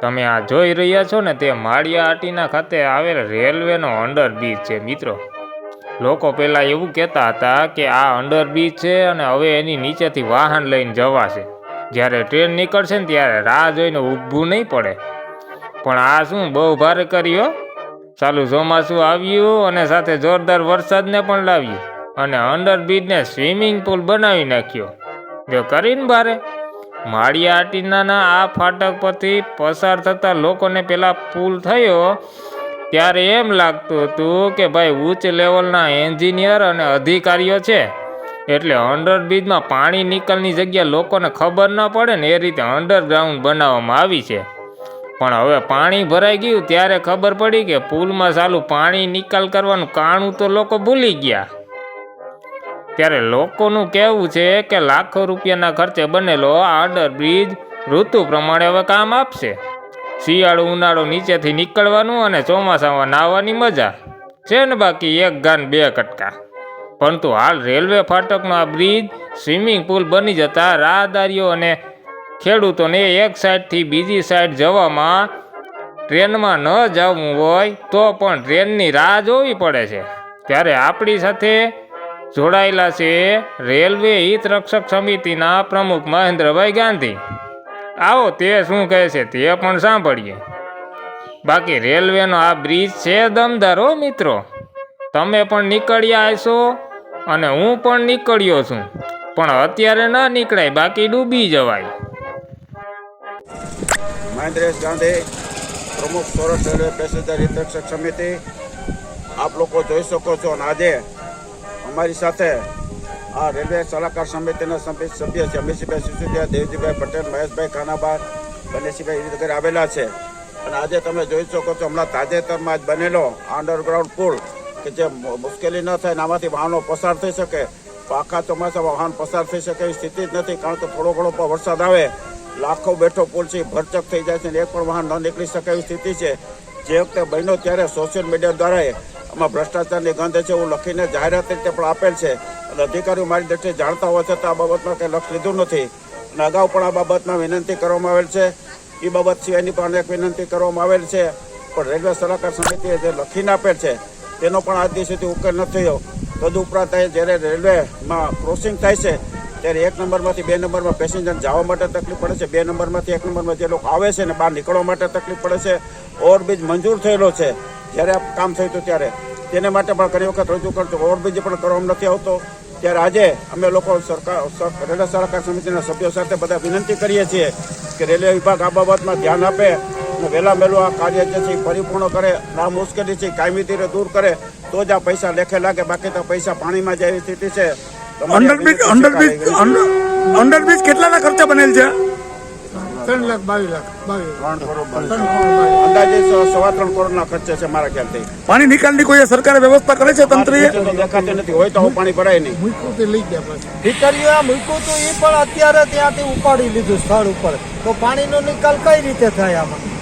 તમે આ જોઈ રહ્યા છો ને તે માળિયા આટીના ખાતે આવેલ રેલવેનો અંડરબ્રિજ છે, મિત્રો. લોકો પહેલાં એવું કહેતા હતા કે આ અંડરબ્રિજ છે અને હવે એની નીચેથી વાહન લઈને જવાશે. જ્યારે ટ્રેન નીકળશે ને ત્યારે રાહ જોઈને ઊભું નહીં પડે. પણ આ શું, બહુ ભારે કર્યો ચાલુ ચોમાસું આવ્યું અને સાથે જોરદાર વરસાદને પણ લાવ્યું. અને અંડરબ્રિજને સ્વિમિંગ પુલ બનાવી નાખ્યો. જો કરીને બારે માળિયા આટીનાના આ ફાટક પરથી પસાર થતા લોકોને પેલા પુલ થયો, ત્યારે એમ લાગતું હતું કે ભાઈ ઉચ્ચ લેવલના એન્જિનિયર અને અધિકારીઓ છે. એટલે અંડરબ્રિજમાં પાણી નિકાલની જગ્યા લોકોને ખબર ન પડે ને એ રીતે અંડરગ્રાઉન્ડ બનાવવામાં આવી છે. પણ હવે પાણી ભરાઈ ગયું, ત્યારે ખબર પડી કે પુલમાં ચાલુ પાણી નિકાલ કરવાનું કાણું તો લોકો ભૂલી ગયા. ત્યારે લોકોનું કહેવું છે કે લાખો રૂપિયાના ખર્ચે બનેલો આ અંડરબ્રિજ ઋતુ પ્રમાણે હવે કામ આપશે. શિયાળો ઉનાળો નીચેથી નીકળવાનું અને ચોમાસામાં નાહવાની મજા. છે ને બાકી એક ગાન બે કટકા. પરંતુ હાલ રેલવે ફાટકનો આ બ્રિજ સ્વિમિંગ પુલ બની જતા રાહદારીઓ અને ખેડૂતોને એક સાઈડથી બીજી સાઈડ જવામાં ટ્રેનમાં ન જવું હોય તો પણ ટ્રેનની રાહ જોવી પડે છે. ત્યારે આપણી સાથે જોડાયેલા છે રેલવે હિત રક્ષક સમિતિના પ્રમુખ મહેન્દ્રભાઈ ગાંધી. આવો તે શું કહે છે તે પણ સાંભળીએ. બાકી રેલવેનો આ બ્રિજ છે દમદાર મિત્રો. તમે પણ નીકળ્યા હશો અને હું પણ નીકળ્યો છું. પણ અત્યારે ન નીકળાય, બાકી ડૂબી જવાય. મહેન્દ્રેશ ગાંધી, પ્રમુખ સોરઠ રેલવે પેસેન્જર હિતરક્ષક સમિતિ. આપ લોકો જોઈ શકો છો અને આજે અમારી સાથે આ રેલવે સલાહકાર સમિતિના સભ્ય સભ્ય છે. અમીરસિંહભાઈ સિસોદિયા, દેવજીભાઈ પટેલ, મહેશભાઈ ખાનાબા ગણેશભાઈ એવી વગેરે આવેલા છે. અને આજે તમે જોઈ શકો છો, હમણાં તાજેતરમાં જ બનેલો અંડરગ્રાઉન્ડ પુલ કે જે મુશ્કેલી ન થાય આમાંથી વાહનો પસાર થઈ શકે. આખા ચોમાસામાં વાહન પસાર થઈ શકે એવી સ્થિતિ જ નથી, કારણ કે થોડો ઘણો પણ વરસાદ આવે. લાખો બેઠો પુલ છે ભરચક થઈ જાય છે અને એક પણ વાહન ન નીકળી શકે એવી સ્થિતિ છે. જે વખતે બન્યો ત્યારે સોશિયલ મીડિયા દ્વારા આમાં ભ્રષ્ટાચારની ગંધ છે, એવું લખીને જાહેરાત રીતે પણ આપેલ છે. અને અધિકારીઓ મારી દ્રષ્ટિએ જાણતા હોવા છતાં આ બાબતમાં કંઈ લક્ષ લીધું નથી. અને અગાઉ પણ આ બાબતમાં વિનંતી કરવામાં આવેલ છે. એ બાબત સિવાયની પણ અનેક વિનંતી કરવામાં આવેલ છે. પણ રેલવે સલાહકાર સમિતિએ જે લખીને આપેલ છે, તેનો પણ આજ દિવસ સુધી ઉકેલ નથી થયો. તદુપરાંત જ્યારે રેલવેમાં ક્રોસિંગ થાય છે ત્યારે એક નંબરમાંથી બે નંબરમાં પેસેન્જર જવા માટે તકલીફ પડે છે. બે નંબરમાંથી એક નંબરમાં જે લોકો આવે છે ને બહાર નીકળવા માટે તકલીફ પડે છે. ઓવરબ્રિજ મંજૂર થયેલો છે. જ્યારે આ કામ થયું હતું ત્યારે. તેને માટે પણ ઘણી વખત રજૂ કરજો ઓવરબ્રિજ પણ કરવામાં નથી આવતો. ત્યારે આજે અમે લોકો સરકાર, સર- રેલવે સલાહકાર સમિતિના સભ્યો સાથે બધા વિનંતી કરીએ છીએ કે રેલવે વિભાગ આ બાબતમાં ધ્યાન આપે અને વહેલા વહેલું આ કાર્ય જે છે એ પરિપૂર્ણ કરે આ મુશ્કેલી છે, કાયમી ધીરે દૂર કરે, તો જ આ પૈસા લેખે લાગે. બાકી તો પૈસા પાણીમાં જાય એવી સ્થિતિ છે. અંડરબ્રિજ અંડરબ્રિજ અંડરબ્રિજ કેટલાના ખર્ચા બનેલ છે? ત્રણ લાખ બાવીસ લાખ. અંદાજે સવા ત્રણ કરોડના ખર્ચે છે મારા ખ્યાલથી. પાણી નિકાલની કોઈ સરકારે વ્યવસ્થા કરે છે તંત્રએ? દેખાતી નથી હોય તો પાણી ભરાય નહીં. મૂક્યું તે લઈ ગયા પાછું. મૂક્યું હતું એ પણ અત્યારે ત્યાંથી ઉપાડી લીધું સ્થળ ઉપર. તો પાણીનો નિકાલ કઈ રીતે થાય આમાં?